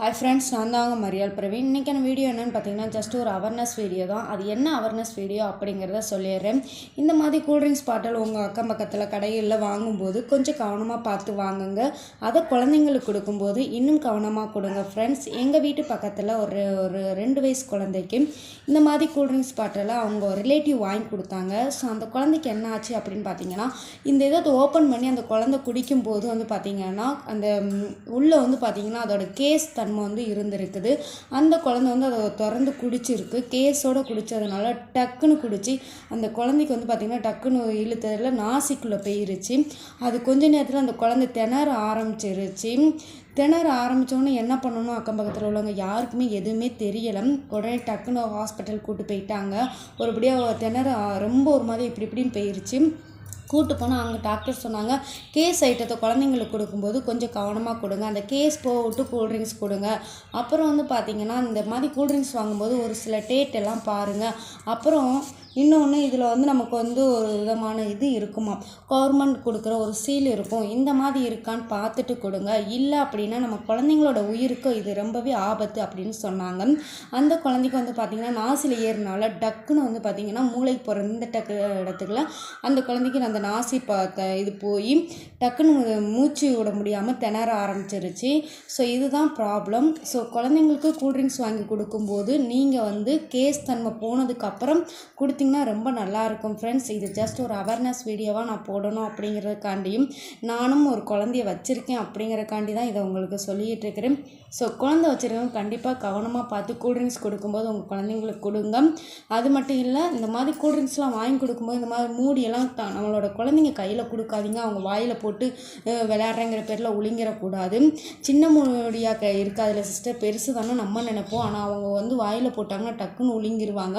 Hi friends நான் தாங்க மரியாள் பிரவீன். இன்றைக்கான வீடியோ என்னென்னு பார்த்தீங்கன்னா ஜஸ்ட் ஒரு அவேர்னஸ் வீடியோ தான். அது என்ன அவேர்னஸ் வீடியோ அப்படிங்கிறத சொல்லிடுறேன். இந்த மாதிரி கூல்ட்ரிங்க்ஸ் பாட்டில் உங்கள் அக்கம் பக்கத்தில் கடைகளில் வாங்கும்போது கொஞ்சம் கவனமாக பார்த்து வாங்குங்க. அதை குழந்தைங்களுக்கு கொடுக்கும்போது இன்னும் கவனமாக கொடுங்க ஃப்ரெண்ட்ஸ் எங்கள் வீட்டு பக்கத்தில் ஒரு ஒரு ரெண்டு வயசு குழந்தைக்கு இந்த மாதிரி கூல்ட்ரிங்க்ஸ் பாட்டில் அவங்க ரிலேட்டிவ் வாங்கி கொடுத்தாங்க. ஸோ அந்த குழந்தைக்கு என்ன ஆச்சு அப்படின்னு பார்த்தீங்கன்னா இந்த இதை ஓப்பன் பண்ணி அந்த குழந்தை குடிக்கும்போது வந்து பார்த்திங்கன்னா அந்த உள்ளே வந்து பார்த்திங்கன்னா அதோட கேஸ் தன்மை வந்து இருந்திருக்குது. அந்த குழந்தை வந்து அதை திறந்து குடிச்சிருக்கு. கேஸோட குடித்ததுனால டக்குன்னு குடித்து அந்த குழந்தைக்கு வந்து பார்த்திங்கன்னா டக்குன்னு இழுத்ததில் நாசிக்குள்ளே போயிருச்சு. அது கொஞ்ச நேரத்தில் அந்த குழந்தை திணற ஆரம்பிச்சிருச்சு. திணற ஆரம்பித்தோன்னே என்ன பண்ணணும் அக்கம் பக்கத்தில் உள்ளவங்க யாருக்குமே எதுவுமே தெரியலை. உடனே டக்குன்னு ஹாஸ்பிட்டல் கூட்டு போயிட்டாங்க. ஒருபடியாக திணற ரொம்ப ஒரு மாதிரி இப்படி இப்படின்னு போயிருச்சு. கூட்டு போனால் அங்கே டாக்டர் சொன்னாங்க கேஸ் ஐட்டத்தை குழந்தைங்களுக்கு கொடுக்கும்போது கொஞ்சம் கவனமாக கொடுங்க. அந்த கேஸ் போட்டு கூல்ட்ரிங்க்ஸ் கொடுங்க. அப்புறம் வந்து பார்த்திங்கன்னா இந்த மாதிரி கூல்ட்ரிங்க்ஸ் வாங்கும்போது ஒரு சில டேட் எல்லாம் பாருங்கள் அப்புறம் இன்னொன்று இதில் வந்து நமக்கு வந்து ஒரு விதமான இது இருக்குமா? கவர்மெண்ட் கொடுக்குற ஒரு சீல் இருக்கும். இந்த மாதிரி இருக்கான்னு பார்த்துட்டு கொடுங்க. இல்லை அப்படின்னா நம்ம குழந்தைங்களோட உயிருக்கு இது ரொம்பவே ஆபத்து அப்படின்னு சொன்னாங்க. அந்த குழந்தைக்கு வந்து பார்த்திங்கன்னா நாசியில் ஏறினால டக்குன்னு வந்து பார்த்திங்கன்னா மூளை போகிற இந்த டக்கு இடத்துக்குள்ள அந்த குழந்தைக்கு அந்த நாசி ப த- இது போய் டக்குன்னு மூச்சு விட முடியாமல் திணற ஆரம்பிச்சிருச்சு. ஸோ இதுதான் ப்ராப்ளம் ஸோ குழந்தைங்களுக்கு கூல்ட்ரிங்க்ஸ் வாங்கி கொடுக்கும்போது நீங்கள் வந்து கேஸ் தன்மை போனதுக்கப்புறம் கொடுத்தீங்கன்னா ரொம்ப நல்லா இருக்கும் ஃப்ரெண்ட்ஸ் இது ஜஸ்ட் ஒரு அவேர்னஸ் வீடியோவாக நான் போடணும் அப்படிங்கிறதுக்காண்டியும் நானும் ஒரு குழந்தைய வச்சுருக்கேன் அப்படிங்கிறக்காண்டி தான் இதை உங்களுக்கு சொல்லிகிட்டு இருக்கிறேன் ஸோ குழந்தை வச்சுருக்கவங்க கண்டிப்பாக கவனமாக பார்த்து கூல்ட்ரிங்க்ஸ் கொடுக்கும்போது உங்கள் குழந்தைங்களுக்கு கொடுங்க. அது மட்டும் இல்லை இந்த மாதிரி கூல்ட்ரிங்க்ஸ்லாம் வாங்கி கொடுக்கும்போது இந்த மாதிரி மூடியெல்லாம் நம்மளோட குழந்தைங்க கையில் கொடுக்காதீங்க. அவங்க வாயில் போட்டு விளையாடுறேங்கிற பேரில் உளிங்கிடக்கூடாது சின்ன மூடியாக க இருக்காதுல சிஸ்டர் பெருசு தானே நம்ம நினைப்போம். ஆனால் அவங்க வந்து வாயில் போட்டாங்கன்னா டக்குன்னு உளிங்கிருவாங்க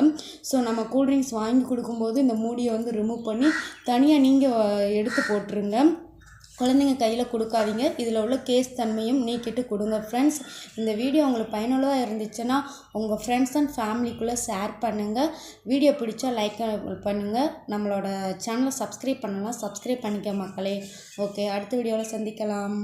ஸோ நம்ம கூல்ட்ரிங்க்ஸ் வாங்கி கொடுக்கும்போது இந்த மூடியை வந்து ரிமூவ் பண்ணி தனியாக நீங்கள் எடுத்து போட்டுருங்க. குழந்தைங்க கையில் கொடுக்காதீங்க. இதில் உள்ள கேஸ் தன்மையும் நீக்கிட்டு கொடுங்க ஃப்ரெண்ட்ஸ் இந்த வீடியோ உங்களுக்கு பயனுள்ளதாக இருந்துச்சுன்னா உங்கள் ஃப்ரெண்ட்ஸ் அண்ட் ஃபேமிலிக்குள்ளே ஷேர் பண்ணுங்கள் வீடியோ பிடிச்சா லைக் பண்ணுங்கள் நம்மளோட சேனலை சப்ஸ்கிரைப் பண்ணலாம் சப்ஸ்கிரைப் பண்ணிக்க மக்களே. ஓகே அடுத்த வீடியோவில் சந்திக்கலாம்.